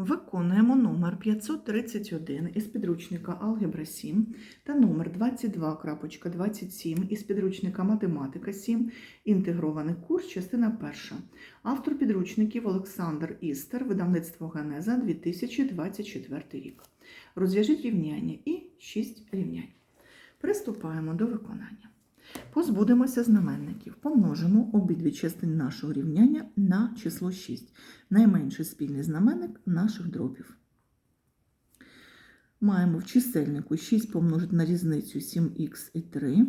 Виконуємо номер 531 із підручника Алгебра 7 та номер 22.27 із підручника Математика 7, інтегрований курс, частина 1. Автор підручників Олександр Істер, видавництво Генеза 2024 рік. Розв'яжіть рівняння і 6 рівнянь. Приступаємо до виконання. Позбудемося знаменників. Помножимо обидві частини нашого рівняння на число 6. Найменший спільний знаменник наших дробів. Маємо в чисельнику 6 помножити на різницю 7х і 3,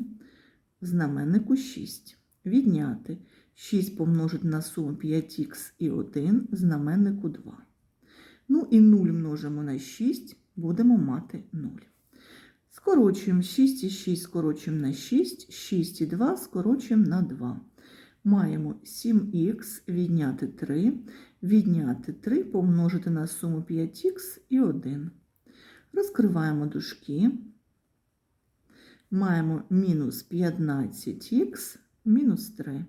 в знаменнику 6. Відняти 6 помножити на суму 5х і 1, в знаменнику 2. Ну і 0 множимо на 6, будемо мати 0. Скорочуємо 6 і 6 скорочуємо на 6, 6 і 2 скорочуємо на 2. Маємо 7х відняти 3, відняти 3 помножити на суму 5х і 1. Розкриваємо дужки. Маємо мінус 15х мінус 3.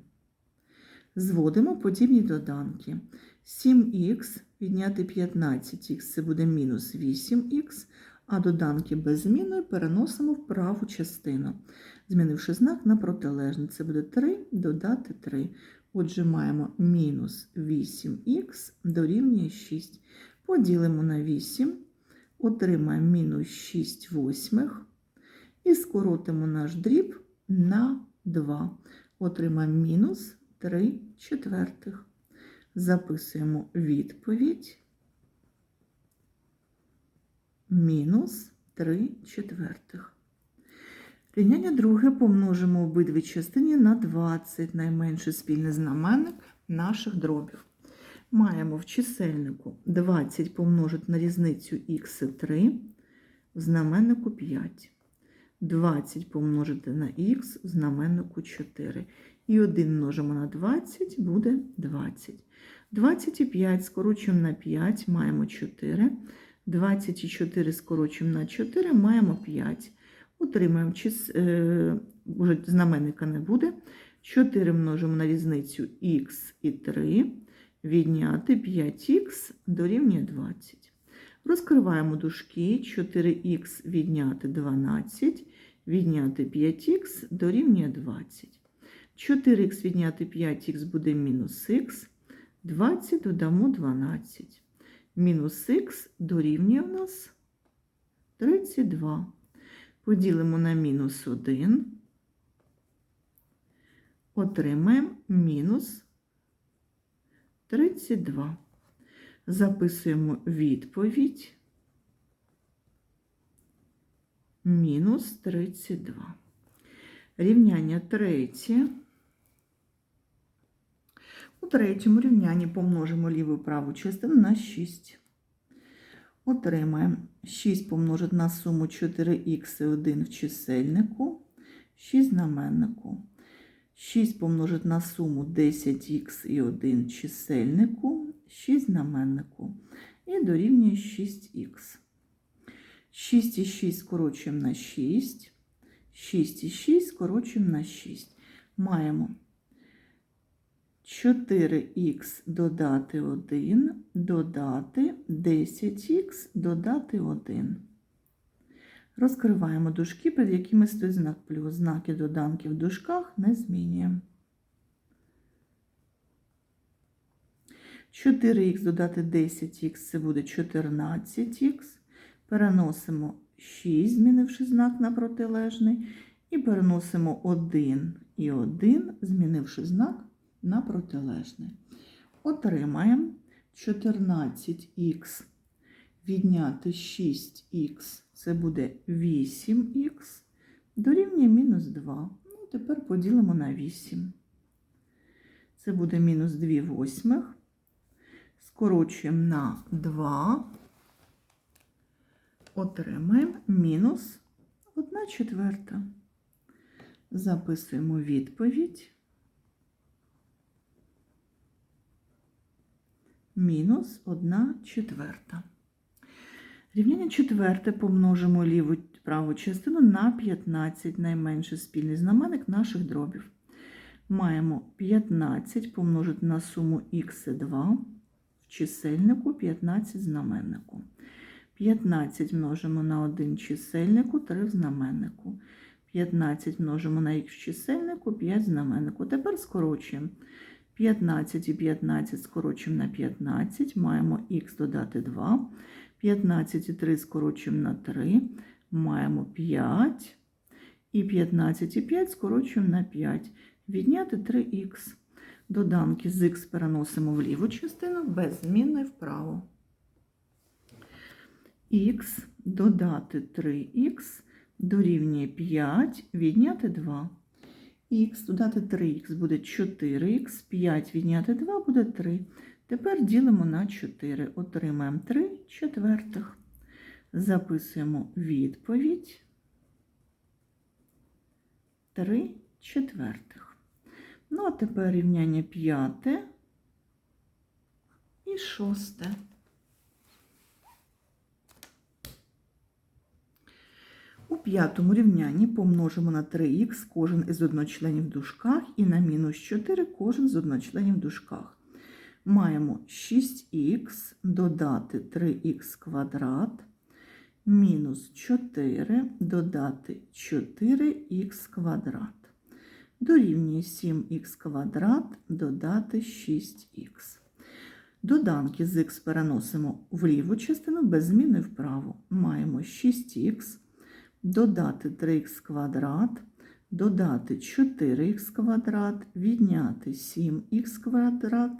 Зводимо подібні доданки. 7х відняти 15х це буде мінус 8х, а доданки без зміною переносимо в праву частину, змінивши знак на протилежний. Це буде 3 додати 3. Отже, маємо мінус 8х дорівнює 6. Поділимо на 8, отримаємо мінус 6 восьмих і скоротимо наш дріб на 2. Отримаємо мінус 3 четвертих. Записуємо відповідь мінус 3 четвертих. Рівняння друге помножимо обидві частини на 20, найменший спільний знаменник наших дробів. Маємо в чисельнику 20 помножити на різницю х і 3, в знаменнику 5. 20 помножити на х в знаменнику 4. І 1 множимо на 20 буде 20. 25 скорочуємо на 5, маємо 4. 24 скорочуємо на 4, маємо 5. Утримаємо, чис... е, вже знаменника не буде. 4 множимо на різницю х і 3, відняти 5х дорівнює 20. Розкриваємо дужки, 4х відняти 12, відняти 5х дорівнює 20. 4х відняти 5х буде мінус х, 20 додамо 12. Мінус х дорівнює в нас 32. Поділимо на мінус 1, отримаємо мінус 32. Записуємо відповідь мінус 32. Рівняння третє. Третьому рівнянні помножимо ліву і праву частину на 6. Отримаємо 6 помножити на суму 4х і 1 в чисельнику, 6 знаменнику. 6 помножити на суму 10х і 1 в чисельнику, 6 знаменнику. І дорівнює 6х. 6 і 6 скорочуємо на 6. 6 і 6 скорочуємо на 6. Маємо 4х додати 1, додати 10х додати 1. Розкриваємо дужки, під якими стоїть знак плюс. Знаки доданки в дужках не змінюємо. 4х додати 10х це буде 14х. Переносимо 6, змінивши знак на протилежний, і переносимо 1 і 1, змінивши знак на протилежний. Отримаємо 14х відняти 6х, це буде 8х, дорівнює мінус 2. Ну, тепер поділимо на 8. Це буде мінус 2 восьмих. Скорочуємо на 2, отримаємо мінус 1 четверта. Записуємо відповідь. Мінус 1 четверта. Рівняння четверте помножимо ліву праву частину на 15, найменший спільний знаменник наших дробів. Маємо 15 помножити на суму х і 2 в чисельнику, 15 знаменнику. 15 множимо на 1 чисельнику, 3 в знаменнику. 15 множимо на х в чисельнику, 5 в знаменнику. Тепер скорочуємо. 15 і 15 скорочуємо на 15, маємо х додати 2. 15 і 3 скорочуємо на 3, маємо 5. І 15 і 5 скорочуємо на 5. Відняти 3х. Доданки з х переносимо в ліву частину, без змінної вправо. х додати 3х дорівнює 5, відняти 2. Х додати 3х буде 4х, 5 відняти 2 буде 3. Тепер ділимо на 4. Отримаємо 3 четвертих. Записуємо відповідь 3 четвертих. Ну, а тепер рівняння п'яте і шосте. У п'ятому рівнянні помножимо на 3х кожен із одночленів в дужках і на мінус 4 кожен з одночленів в дужках. Маємо 6х додати 3х квадрат мінус 4 додати 4х квадрат. Дорівнює 7х квадрат додати 6х. Доданки з х переносимо в ліву частину без зміни вправо. Маємо 6х додати 3х квадрат, додати 4х квадрат, відняти 7х квадрат,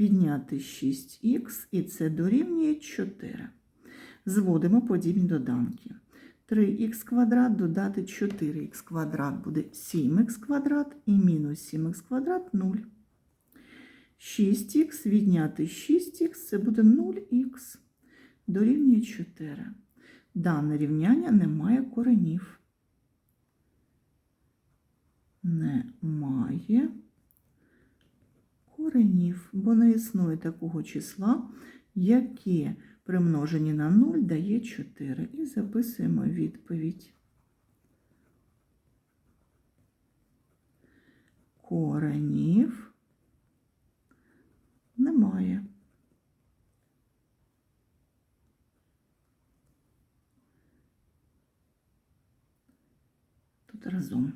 відняти 6х, і це дорівнює 4. Зводимо подібні доданки. 3х квадрат додати 4х квадрат буде 7х квадрат і мінус 7х квадрат 0. 6х відняти 6х це буде 0х. Дорівнює 4. Дане рівняння не має коренів. Немає коренів, бо не існує такого числа, яке при множенні на 0 дає 4. І записуємо відповідь. Коренів разом.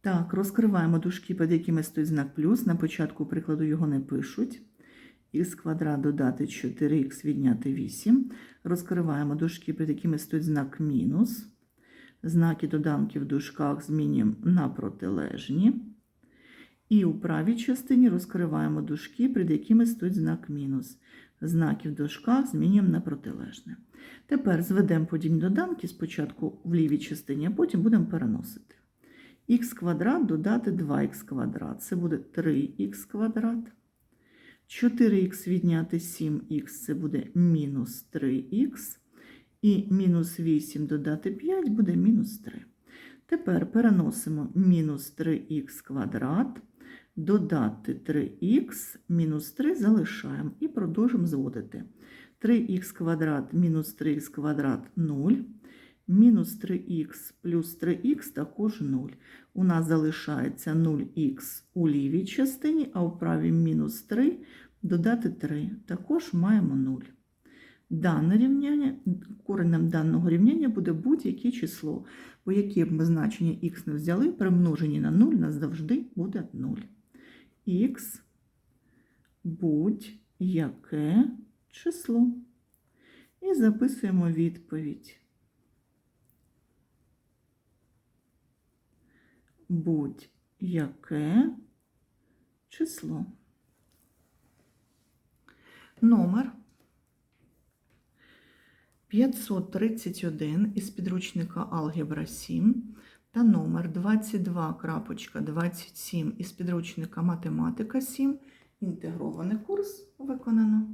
Так, розкриваємо дужки, під якими стоїть знак плюс. На початку прикладу його не пишуть. Х квадрат додати 4х відняти 8. Розкриваємо дужки, під якими стоїть знак мінус. Знаки доданки в дужках змінюємо на протилежні. І у правій частині розкриваємо дужки, під якими стоїть знак мінус. Знаки в змінюємо на протилежне. Тепер зведемо подібні доданки спочатку в лівій частині, а потім будемо переносити. х квадрат додати 2х квадрат. Це буде 3х квадрат. 4х відняти 7х це буде мінус 3х. І мінус 8 додати 5 буде мінус 3. Тепер переносимо мінус 3х квадрат, додати 3х, мінус 3 залишаємо і продовжуємо зводити. 3х квадрат мінус 3х квадрат 0. Мінус 3х плюс 3х також 0. У нас залишається 0х у лівій частині, а у правій мінус 3 додати 3. Також маємо 0. Дане рівняння, коренем даного рівняння буде будь-яке число, бо яке б ми значення х не взяли, при множенні на 0 нас завжди буде 0. Х будь-яке число. І записуємо відповідь. Будь-яке число. Номер 531 із підручника Алгебра 7 та номер 22.27 із підручника Математика 7. Інтегрований курс виконано.